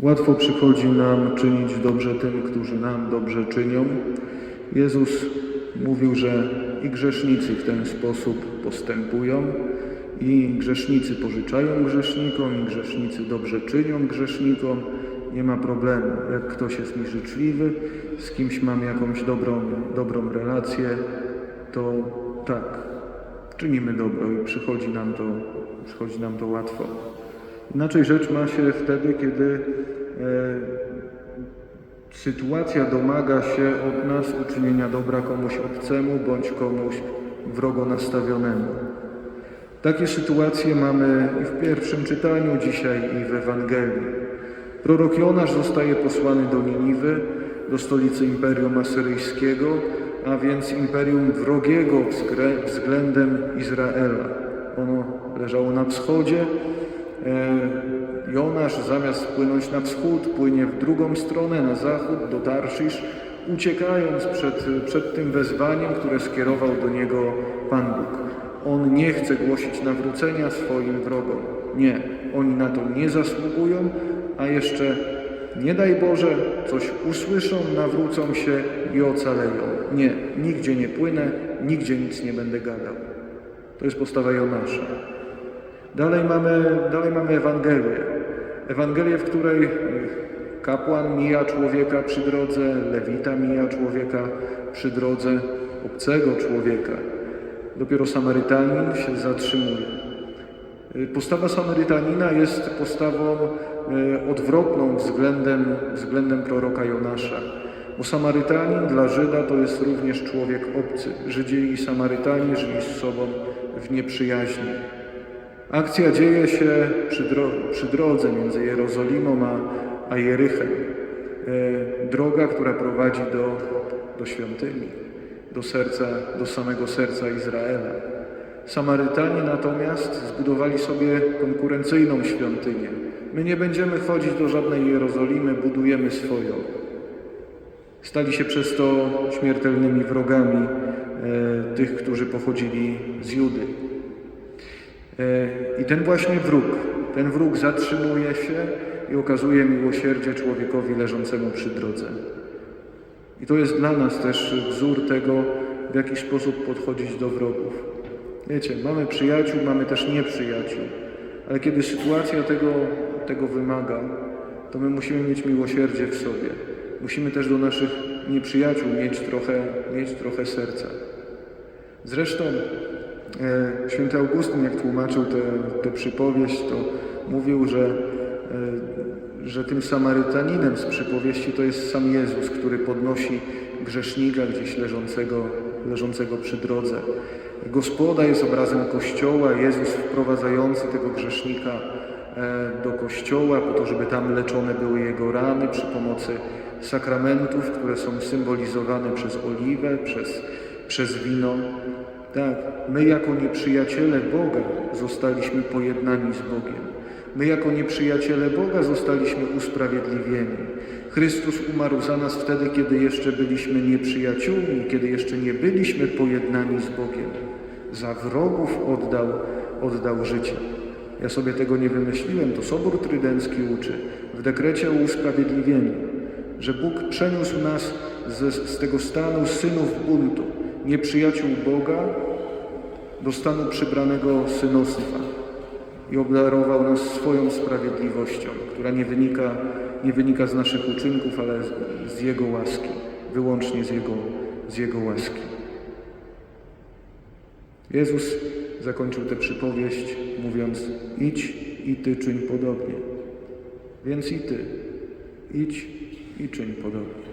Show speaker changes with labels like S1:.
S1: Łatwo przychodzi nam czynić dobrze tym, którzy nam dobrze czynią. Jezus mówił, że i grzesznicy w ten sposób postępują, i grzesznicy pożyczają grzesznikom, i grzesznicy dobrze czynią grzesznikom. Nie ma problemu. Jak ktoś jest mi życzliwy, z kimś mam jakąś dobrą, dobrą relację, to tak, czynimy dobro i przychodzi nam to, przychodzi nam to łatwo. Inaczej rzecz ma się wtedy, kiedy e, sytuacja domaga się od nas uczynienia dobra komuś obcemu bądź komuś wrogo nastawionemu. Takie sytuacje mamy i w pierwszym czytaniu dzisiaj, i w Ewangelii. Prorok Jonasz zostaje posłany do Niniwy, do stolicy Imperium Asyryjskiego, a więc imperium wrogiego względem Izraela. Ono leżało na wschodzie. E, Jonasz zamiast płynąć na wschód, płynie w drugą stronę, na zachód, do Tarszisz, uciekając przed, przed tym wezwaniem, które skierował do niego Pan Bóg. On nie chce głosić nawrócenia swoim wrogom. Nie, oni na to nie zasługują, a jeszcze nie daj Boże, coś usłyszą, nawrócą się i ocaleją. Nie, nigdzie nie płynę, nigdzie nic nie będę gadał. To jest postawa Jonasza. Dalej mamy, dalej mamy Ewangelię. Ewangelię, w której kapłan mija człowieka przy drodze, lewita mija człowieka przy drodze, obcego człowieka. Dopiero Samarytanin się zatrzymuje. Postawa Samarytanina jest postawą y, odwrotną względem, względem proroka Jonasza. Bo Samarytanin dla Żyda to jest również człowiek obcy. Żydzi i Samarytanie żyli z sobą w nieprzyjaźni. Akcja dzieje się przy, dro- przy drodze między Jerozolimą a, a Jerychem. E, droga, która prowadzi do, do świątyni, do serca, do samego serca Izraela. Samarytanie natomiast zbudowali sobie konkurencyjną świątynię. My nie będziemy chodzić do żadnej Jerozolimy, budujemy swoją. Stali się przez to śmiertelnymi wrogami e, tych, którzy pochodzili z Judy. I ten właśnie wróg, ten wróg zatrzymuje się i okazuje miłosierdzie człowiekowi leżącemu przy drodze. I to jest dla nas też wzór tego, w jaki sposób podchodzić do wrogów. Wiecie, mamy przyjaciół, mamy też nieprzyjaciół, ale kiedy sytuacja tego, tego wymaga, to my musimy mieć miłosierdzie w sobie. Musimy też do naszych nieprzyjaciół mieć trochę, mieć trochę serca. Zresztą święty Augustyn, jak tłumaczył tę przypowieść, to mówił, że, e, że tym Samarytaninem z przypowieści to jest sam Jezus, który podnosi grzesznika gdzieś leżącego, leżącego przy drodze. Gospoda jest obrazem Kościoła, Jezus wprowadzający tego grzesznika e, do Kościoła po to, żeby tam leczone były jego rany przy pomocy sakramentów, które są symbolizowane przez oliwę, przez, przez wino. Tak, my jako nieprzyjaciele Boga zostaliśmy pojednani z Bogiem. My jako nieprzyjaciele Boga zostaliśmy usprawiedliwieni. Chrystus umarł za nas wtedy, kiedy jeszcze byliśmy nieprzyjaciółmi, kiedy jeszcze nie byliśmy pojednani z Bogiem. Za wrogów oddał, oddał życie. Ja sobie tego nie wymyśliłem, to Sobór Trydencki uczy w dekrecie o usprawiedliwieniu, że Bóg przeniósł nas z, z tego stanu synów buntu, nieprzyjaciół Boga, do stanu przybranego synostwa i obdarował nas swoją sprawiedliwością, która nie wynika, nie wynika z naszych uczynków, ale z, z Jego łaski, wyłącznie z Jego, z Jego łaski. Jezus zakończył tę przypowieść mówiąc: Idź i ty czyń podobnie. Więc i ty idź i czyń podobnie.